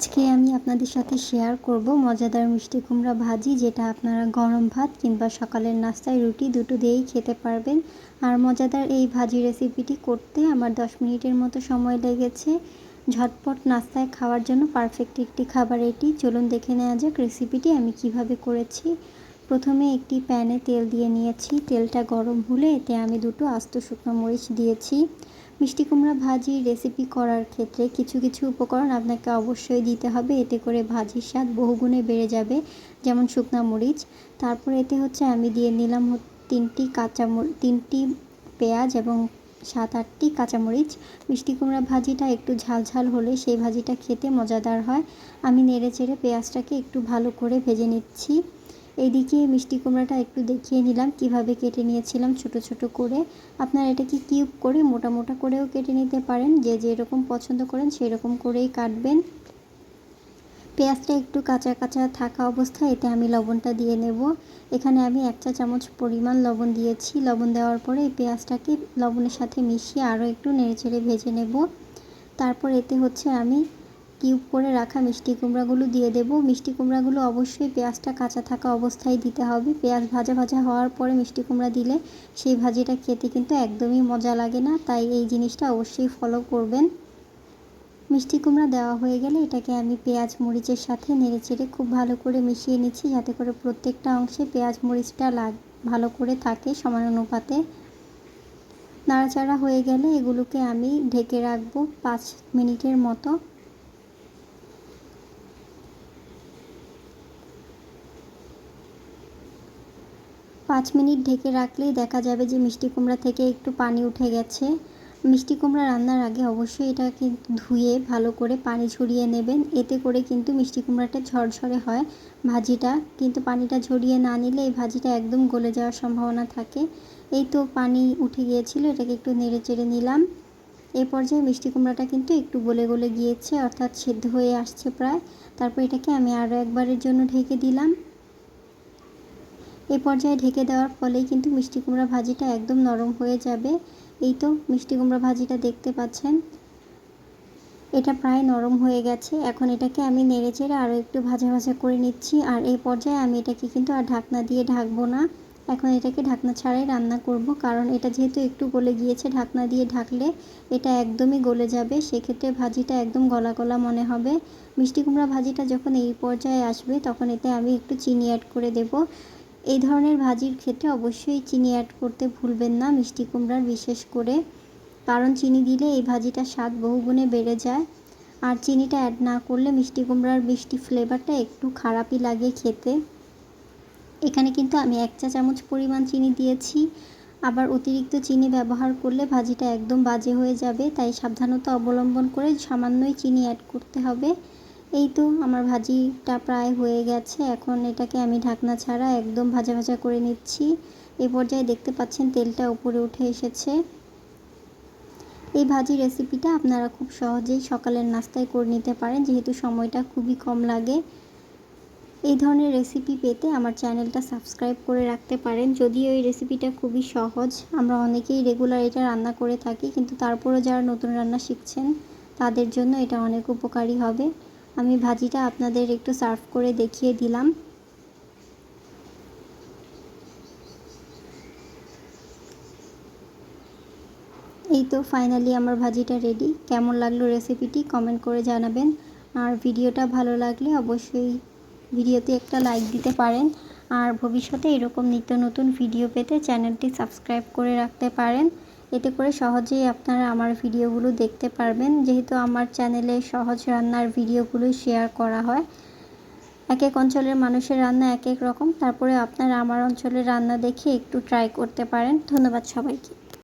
আজকে আমি আপনাদের সাথে শেয়ার করব মজাদার মিষ্টি কুমড়া ভাজি, যেটা আপনারা গরম ভাত কিংবা সকালের নাস্তায় রুটি দুটো দিয়েই খেতে পারবেন। আর মজাদার এই ভাজি রেসিপিটি করতে আমার 10 মিনিটের মতো সময় লেগেছে। ঝটপট নাস্তায় খাওয়ার জন্য পারফেক্ট একটি খাবার এটি। চলুন দেখে নেওয়া যাক রেসিপিটি আমি কীভাবে করেছি। প্রথমে একটি প্যানে তেল দিয়ে নিয়েছি। তেলটা গরম হলে এতে আমি দুটো আস্ত শুকনো মরিচ দিয়েছি। মিষ্টি কুমড়া ভাজি রেসিপি করার ক্ষেত্রে কিছু কিছু উপকরণ আপনাকে অবশ্যই দিতে হবে। এতে করে ভাজির স্বাদ বহুগুণে বেড়ে যাবে, যেমন শুকনা মরিচ। তারপর এতে হচ্ছে আমি দিয়ে নিলাম তিনটি কাঁচা তিনটি পেঁয়াজ এবং সাত আটটি কাঁচামরিচ মিষ্টি কুমড়া ভাজিটা একটু ঝাল ঝাল হলে সেই ভাজিটা খেতে মজাদার হয়। আমি নেড়ে চেড়ে পেঁয়াজটাকে একটু ভালো করে ভেজে নিচ্ছি। এইদিকে মিষ্টি কুমড়াটা একটু দেখিয়ে নিলাম, কীভাবে কেটে নিয়েছিলাম ছোট ছোট করে। আপনারা এটাকে কিউব করে মোটা মোটা করেও কেটে নিতে পারেন, যে যেরকম পছন্দ করেন সেই রকম করেই কাটবেন। পেঁয়াজটা একটু কাঁচা কাঁচা থাকা অবস্থায় এতে আমি লবণটা দিয়ে নেব। এখানে আমি এক চা চামচ পরিমাণ লবণ দিয়েছি। লবণ দেওয়ার পরে এই পেঁয়াজটাকে লবণের সাথে মিশিয়ে আরও একটু নেড়েচেড়ে ভেজে নেব। তারপর এতে হচ্ছে আমি কিউব করে রাখা মিষ্টি কুমড়াগুলো দিয়ে দেব। মিষ্টি কুমড়াগুলো অবশ্যই পেঁয়াজটা কাঁচা থাকা অবস্থায় দিতে হবে। পেঁয়াজ ভাজা ভাজা হওয়ার পরে মিষ্টি কুমড়া দিলে সেই ভাজিটা খেতে কিন্তু একদমই মজা লাগে না। তাই এই জিনিসটা অবশ্যই ফলো করবেন। মিষ্টি কুমড়া দেওয়া হয়ে গেলে এটাকে আমি পেঁয়াজ মরিচের সাথে নেড়ে চেড়ে খুব ভালো করে মিশিয়ে নিচ্ছি যাতে করে প্রত্যেকটা অংশে পেঁয়াজ মরিচটা লাগ, ভালো করে থাকে সমান অনুপাতে। নাড়াচাড়া হয়ে গেলে এগুলোকে আমি ঢেকে রাখব পাঁচ মিনিটের মতো। পাঁচ মিনিট ঢেকে রাখলেই দেখা যাবে যে মিষ্টি কুমড়া থেকে একটু পানি উঠে গেছে। মিষ্টি কুমড়া রান্নার আগে অবশ্যই এটা কিন্তু ধুয়ে ভালো করে পানি ঝরিয়ে নেবেন। এতে করে কিন্তু মিষ্টি কুমড়াটা ঝরঝরে হয় ভাজিটা। কিন্তু পানিটা ঝরিয়ে না নিলে এই ভাজিটা একদম গলে যাওয়ার সম্ভাবনা থাকে। এই তো পানি উঠে গিয়েছিল, এটাকে একটু নেড়ে চেড়ে নিলাম। এই পর্যায়ে মিষ্টি কুমড়াটা কিন্তু একটু গলে গলে গিয়েছে, অর্থাৎ সেদ্ধ হয়ে আসছে প্রায়। তারপর এটাকে আমি আরও একবারের জন্য ঢেকে দিলাম। এই পর্যায়ে ঢেকে দেওয়ার ফলেই কিন্তু মিষ্টি কুমড়া ভাজিটা একদম নরম হয়ে যাবে। এই তো মিষ্টি কুমড়া ভাজিটা দেখতে পাচ্ছেন। এটা প্রায় নরম হয়ে গেছে। এখন এটাকে আমি নেড়ে চেড়ে আরও একটু ভাজা ভাজা করে নিচ্ছি। আর এই পর্যায়ে আমি এটাকে কিন্তু আর ঢাকনা দিয়ে ঢাকবো না। এখন এটাকে ঢাকনা ছাড়াই রান্না করব। কারণ এটা যেহেতু একটু গলে গিয়েছে, ঢাকনা দিয়ে ঢাকলে এটা একদমই গলে যাবে। সেক্ষেত্রে ভাজিটা একদম গলা গলা মনে হবে। মিষ্টি কুমড়া ভাজিটা যখন এই পর্যায়ে আসবে, তখন এতে আমি একটু চিনি অ্যাড করে দেব। এই ধরনের ভাজির ক্ষেত্রে অবশ্যই চিনি অ্যাড করতে ভুলবেন না। মিষ্টি কুমড়ার বিশেষ করে কারণ চিনি দিলে এই ভাজিটার স্বাদ বহুগুণে বেড়ে যায়। আর চিনিটা অ্যাড না করলে মিষ্টি কুমড়ার মিষ্টি ফ্লেভারটা একটু খারাপই লাগে খেতে। এখানে কিন্তু আমি এক চা চামচ পরিমাণ চিনি দিয়েছি। আবার অতিরিক্ত চিনি ব্যবহার করলে ভাজিটা একদম বাজে হয়ে যাবে। তাই সাবধানতা অবলম্বন করে সামান্যই চিনি অ্যাড করতে হবে। এই তো আমার ভাজিটা প্রায় হয়ে গেছে। এখন এটাকে আমি ঢাকনা ছাড়া একদম ভাজা ভাজা করে নিচ্ছি। এ পর্যায়ে দেখতে পাচ্ছেন তেলটা উপরে উঠে এসেছে। এই ভাজি রেসিপিটা আপনারা খুব সহজেই সকালের নাস্তায় করে নিতে পারেন, যেহেতু সময়টা খুবই কম লাগে। এই ধরনের রেসিপি পেতে আমার চ্যানেলটা সাবস্ক্রাইব করে রাখতে পারেন। যদিও এই রেসিপিটা খুবই সহজ, আমরা অনেকেই রেগুলার এটা রান্না করে থাকি, কিন্তু তারপরও যারা নতুন রান্না শিখছেন, তাদের জন্য এটা অনেক উপকারী হবে। আমি ভাজিটা আপনাদের একটু সার্ভ করে দেখিয়ে দিলাম। এই তো ফাইনালি আমার ভাজিটা রেডি কেমন লাগল রেসিপিটি কমেন্ট করে জানাবেন। আর ভিডিওটা ভালো লাগলে অবশ্যই ভিডিওতে একটা লাইক দিতে পারেন। আর ভবিষ্যতে এরকম নিত্য নতুন ভিডিও পেতে চ্যানেলটি সাবস্ক্রাইব করে রাখতে পারেন। এতে করে সহজেই আপনারা আমার ভিডিওগুলো দেখতে পারবেন। যেহেতু আমার চ্যানেলে সহজ রান্নার ভিডিওগুলোই শেয়ার করা হয়। এক এক অঞ্চলের মানুষের রান্না এক এক রকম। তারপরে আপনারা আমার অঞ্চলের রান্না দেখে একটু ট্রাই করতে পারেন। ধন্যবাদ সবাইকে।